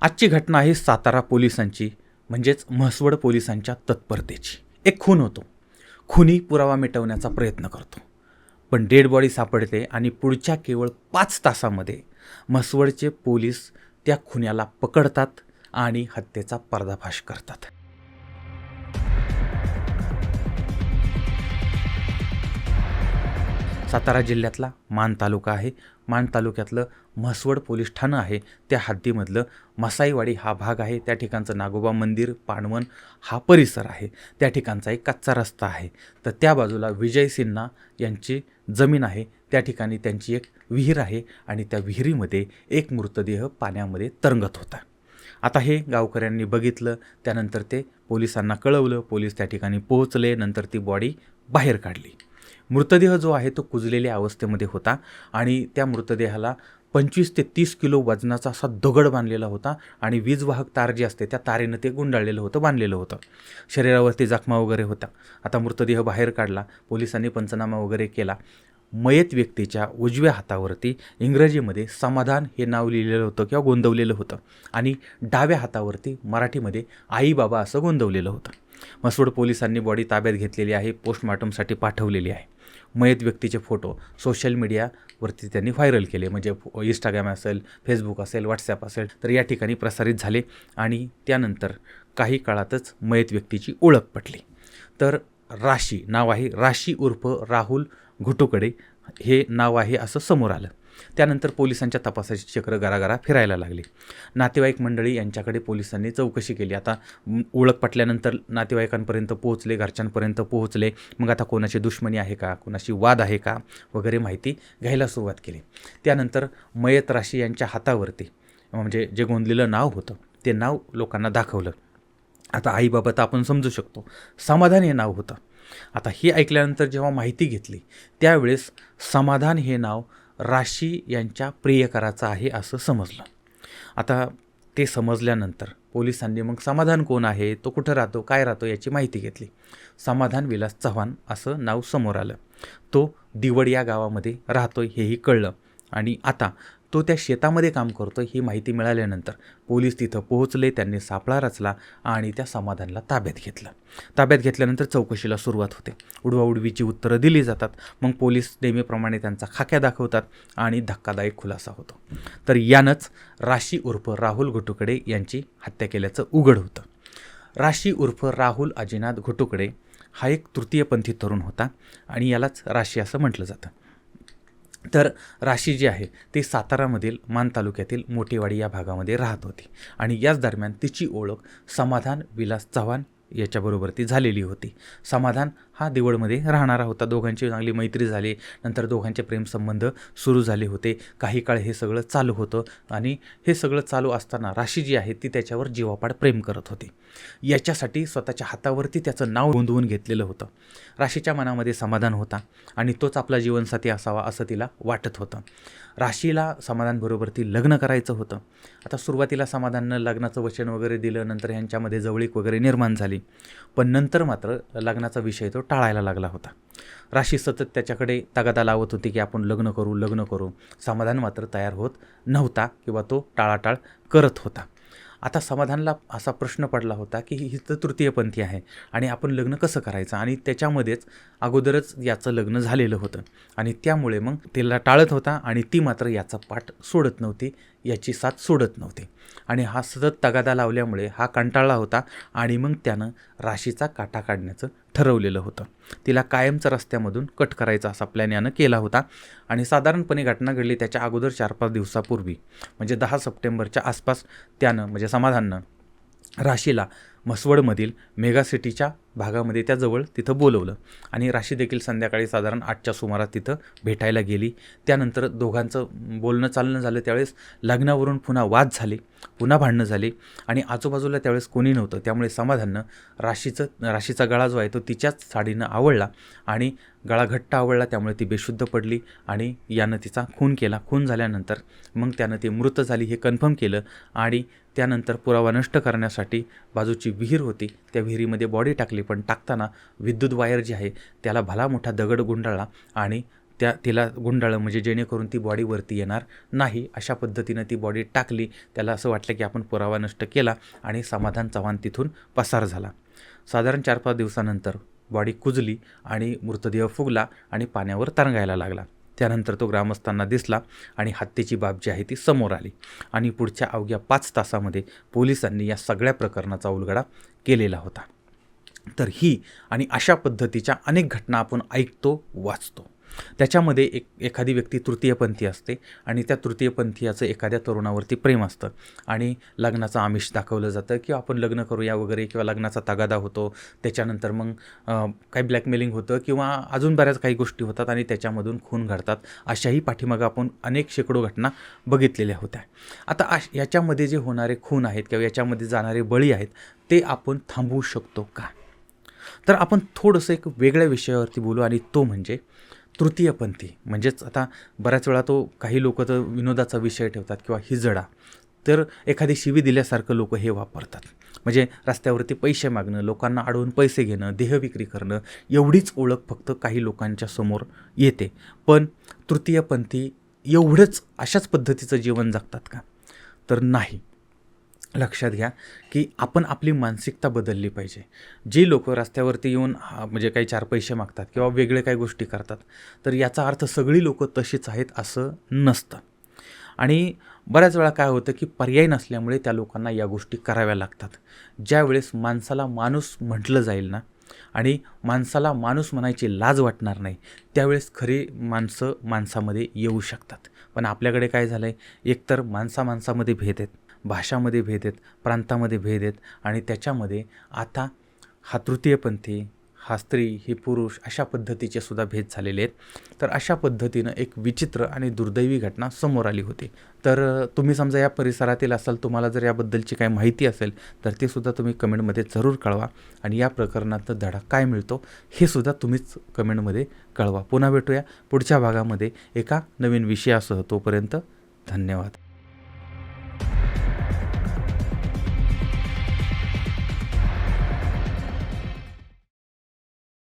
आजची घटना आहे सातारा पोलिसांची म्हणजेच म्हसवड पोलिसांच्या तत्परतेची. एक खून होतो. खुनी पुरावा मिटवण्याचा प्रयत्न करतो. पण डेड बॉडी सापडते आणि पुढच्या केवळ पाच तासामध्ये म्हसवडचे पोलीस त्या खुन्याला पकडतात आणि हत्येचा पर्दाफाश करतात. सातारा जिल्ह्यातला मान तालुका आहे. मान तालुक्यातलं म्हसवड पोलीस ठाणं आहे. त्या हद्दीमधलं मसाईवाडी हा भाग आहे. त्या ठिकाणचं नागोबा मंदिर पाणवण हा परिसर आहे. त्या ठिकाणचा एक कच्चा रस्ता आहे. तर त्या बाजूला विजय सिन्हा यांची जमीन आहे. त्या ठिकाणी त्यांची एक विहीर आहे आणि त्या विहिरीमध्ये एक मृतदेह पाण्यामध्ये तरंगत होता. आता हे गावकऱ्यांनी बघितलं. त्यानंतर ते पोलिसांना कळवलं. पोलीस त्या ठिकाणी पोहोचले. नंतर ती बॉडी बाहेर काढली. मृतदेह जो आहे तो कुजलेल्या अवस्थेमध्ये होता आणि त्या मृतदेहाला पंचवीस ते तीस किलो वजनाचा असा दगड बांधलेला होता आणि वीजवाहक तार जी असते त्या तारेनं ते गुंडाळलेलं होतं बांधलेलं होतं. शरीरावरती जखमा वगैरे होता आता मृतदेह बाहेर काढला पोलिसांनी पंचनामा वगैरे केला. मयत व्यक्तीच्या उजव्या हातावरती इंग्रजीमध्ये समाधान हे नाव लिहिलेलं होतं किंवा गोंदवलेलं होतं आणि डाव्या हातावरती मराठीमध्ये आई बाबा असं गोंदवलेलं होतं. मसवड पोलिसांनी बॉडी ताब्यात घेतलेली आहे पोस्टमॉर्टमसाठी पाठवलेली आहे. मयत व्यक्तीचे फोटो सोशल मीडियावरती त्यांनी व्हायरल केले. म्हणजे इंस्टाग्राम असेल फेसबुक असेल व्हॉट्सॲप असेल तर या ठिकाणी प्रसारित झाले आणि त्यानंतर काही काळातच मयत व्यक्तीची ओळख पटली. तर राशी नाव आहे राशी उर्फ राहुल घुटुकडे. हे नाव आहे असं समोर आलं. त्यानंतर पोलिसांच्या तपासाची चक्र गरागरा फिरायला लागली. नातेवाईक मंडळी यांच्याकडे पोलिसांनी चौकशी केली. आता ओळख पटल्यानंतर नातेवाईकांपर्यंत पोहोचले घरच्यांपर्यंत पोहोचले. मग आता कोणाची दुश्मनी आहे का? कोणाशी वाद आहे का? वगैरे माहिती घ्यायला सुरुवात केली. त्यानंतर मयत राशी यांच्या हातावरती म्हणजे जे गोंदलेलं नाव होतं ते नाव लोकांना दाखवलं. आता आईबाबत तर आपण समजू शकतो. समाधान हे नाव होतं. आता हे ऐकल्यानंतर जेव्हा माहिती घेतली त्यावेळेस समाधान हे नाव राशी यांच्या प्रियकराचं आहे असं समजलं. आता ते समजल्यानंतर पोलिसांनी मग समाधान कोण आहे तो कुठं राहतो काय राहतो याची माहिती घेतली. समाधान विलास चव्हाण असं नाव समोर आलं. तो दिवड या गावामध्ये राहतोय हेही कळलं. आणि आता तो त्या शेतामध्ये काम करतो ही माहिती मिळाल्यानंतर पोलीस तिथं पोहोचले त्यांनी सापळा रचला आणि त्या समाधानला ताब्यात घेतलं. ताब्यात घेतल्यानंतर चौकशीला सुरुवात होते. उडवाउडवीची उत्तरं दिली जातात. मग पोलीस नेहमीप्रमाणे त्यांचा खाक्या दाखवतात आणि धक्कादायक खुलासा होतो. तर यानंच राशी उर्फ राहुल घुटुकडे यांची हत्या केल्याचं उघड होतं. राशी उर्फ राहुल अजिनाथ घुटुकडे हा एक तृतीयपंथी तरुण होता आणि यालाच राशी असं म्हटलं जातं. तर राशी जी आहे ती सातारामधील मान तालुक्यातील मोठेवाडी या भागामध्ये राहत होती. आणि याच दरम्यान तिची ओळख समाधान विलास चव्हाण याच्याबरोबर ती झालेली होती. समाधान हा देवळमध्ये राहणारा होता. दोघांची चांगली मैत्री झाली. नंतर दोघांचे प्रेमसंबंध सुरू झाले होते. काही काळ हे सगळं चालू होतं आणि हे सगळं चालू असताना राशी जी आहे ती त्याच्यावर जीवापाड प्रेम करत होती. याच्यासाठी स्वतःच्या हातावरती त्याचं नाव नोंदवून घेतलेलं होतं. राशीच्या मनामध्ये समाधान होता आणि तोच आपला जीवनसाथी असावा असं तिला वाटत होतं. राशीला समाधानबरोबर ती लग्न करायचं होतं. आता सुरुवातीला समाधाननं लग्नाचं वचन वगैरे दिलं नंतर ह्यांच्यामध्ये जवळीक वगैरे निर्माण झाली. पण नंतर मात्र लग्नाचा विषय तो टाळायला लागला होता. राशी सतत त्याच्याकडे तगादा लावत होती की आपण लग्न करू लग्न करू. समाधान मात्र तयार होत नव्हता किंवा तो टाळाटाळ करत होता. आता समाधानला असा प्रश्न पडला होता की ही तर तृतीयपंथी आहे आणि आपण लग्न कसं करायचं? आणि त्याच्यामध्येच अगोदरच याचं लग्न झालेलं होतं. आणि त्यामुळे मग तिला टाळत होता आणि ती मात्र याचा पाठ सोडत नव्हती याची साथ सोडत नव्हती. आणि हा सतत तगादा लावल्यामुळे हा कंटाळला होता आणि मग त्यानं राशीचा काटा काढण्याचं ठरवलेलं होतं. तिला कायमचं रस्त्यामधून कट करायचा असा प्लॅन यानं केला होता आणि साधारणपणे घटना घडली त्याच्या अगोदर चार पाच दिवसापूर्वी. म्हणजे दहा सप्टेंबरच्या आसपास त्यानं म्हणजे समाधाननं राशीला म्हसवडमधील मेगासिटीच्या भागामध्ये त्याजवळ तिथं बोलवलं. आणि राशी देखील संध्याकाळी साधारण आठच्या सुमारास तिथं भेटायला गेली. त्यानंतर दोघांचं बोलणं चालणं झालं. त्यावेळेस लग्नावरून पुन्हा वाद झाले पुन्हा भांडणं झाले. आणि आजूबाजूला त्यावेळेस कोणी नव्हतं. त्यामुळे समाधाननं राशीचं राशीचा गळा जो आहे तो तिच्याच साडीनं आवडला आणि गळा घट्ट आवडला त्यामुळे ती बेशुद्ध पडली आणि यानं तिचा खून केला. खून झाल्यानंतर मग त्यानं ती मृत झाली हे कन्फर्म केलं. आणि त्यानंतर पुरावा नष्ट करण्यासाठी बाजूची विहीर होती त्या विहिरीमध्ये बॉडी टाकली. पण टाकताना विद्युत वायर जी आहे त्याला भला मोठा दगड गुंडाळला आणि त्या तिला गुंडाळं म्हणजे जेणेकरून ती बॉडी वरती येणार नाही. अशा पद्धतीनं ती बॉडी टाकली. त्याला असं वाटलं की आपण पुरावा नष्ट केला आणि समाधान चव्हाण तिथून पसार झाला. साधारण चार पाच दिवसानंतर बॉडी कुजली आणि मृतदेह फुगला आणि पाण्यावर तरंगायला लागला. त्यानंतर तो ग्रामस्थांना दिसला आणि हत्येची बाब जी आहे ती समोर आली. आणि पुढच्या अवघ्या पाच तासामध्ये पोलिसांनी या सगळ्या प्रकरणाचा उलगडा केलेला होता. तर ही आणि अशा पद्धतीच्या अनेक घटना आपण ऐकतो वाचतो. त्याच्यामध्ये एक एखादी व्यक्ती तृतीयपंथी असते आणि त्या तृतीयपंथीयाचं एखाद्या तरुणावरती प्रेम असतं. आणि लग्नाचं आमिष दाखवलं जातं किंवा आपण लग्न करूया वगैरे किंवा लग्नाचा तगादा होतो. त्याच्यानंतर मग काही ब्लॅकमेलिंग होतं किंवा अजून बऱ्याच काही गोष्टी होतात आणि त्याच्यामधून खून घडतात. अशाही पाठीमागं आपण अनेक शेकडो घटना बघितलेल्या होत्या. आता अश याच्यामध्ये जे होणारे खून आहेत किंवा याच्यामध्ये जाणारे बळी आहेत ते आपण थांबवू शकतो का? तर आपण थोडंसं एक वेगळ्या विषयावरती बोलू आणि तो म्हणजे तृतीयपंथी म्हणजेच आता बऱ्याच वेळा तो काही लोक तर विनोदाचा विषय ठेवतात किंवा हिजडा. तर एखादी शिवी दिल्यासारखं लोक हे वापरतात. म्हणजे रस्त्यावरती पैसे मागणं लोकांना अडवून पैसे घेणं देहविक्री करणं एवढीच ओळख फक्त काही लोकांच्या समोर येते. पण तृतीयपंथी एवढंच अशाच पद्धतीचं जीवन जगतात का? तर नाही. लक्षात घ्या की आपण आपली मानसिकता बदलली पाहिजे. जे लोक रस्त्यावरती येऊन हा, म्हणजे काही चार पैसे मागतात किंवा वेगळे काही गोष्टी करतात तर याचा अर्थ सगळी लोकं तशीच आहेत असं नसतं. आणि बऱ्याच वेळा काय होतं की पर्याय नसल्यामुळे त्या लोकांना या गोष्टी कराव्या लागतात. ज्यावेळेस माणसाला माणूस म्हटलं जाईल ना आणि माणसाला माणूस म्हणायची लाज वाटणार नाही त्यावेळेस खरी माणसं माणसामध्ये येऊ शकतात. पण आपल्याकडे काय झालं आहे एकतर माणसा माणसामध्ये भेद आहेत. भाषामध्ये भेद आहेत प्रांतामध्ये भेद आहेत आणि त्याच्यामध्ये आता हा तृतीयपंथी हा स्त्री ही पुरुष अशा पद्धतीचे सुद्धा भेद झालेले आहेत. तर अशा पद्धतीनं एक विचित्र आणि दुर्दैवी घटना समोर आली होती. तर तुम्ही समजा या परिसरातील असाल तुम्हाला जर याबद्दलची काही माहिती असेल तर ते सुद्धा तुम्ही कमेंटमध्ये जरूर कळवा आणि या प्रकरणात धडा काय मिळतो हे सुद्धा तुम्हीच कमेंटमध्ये कळवा. पुन्हा भेटूया पुढच्या भागामध्ये एका नवीन विषयासह. तोपर्यंत धन्यवाद.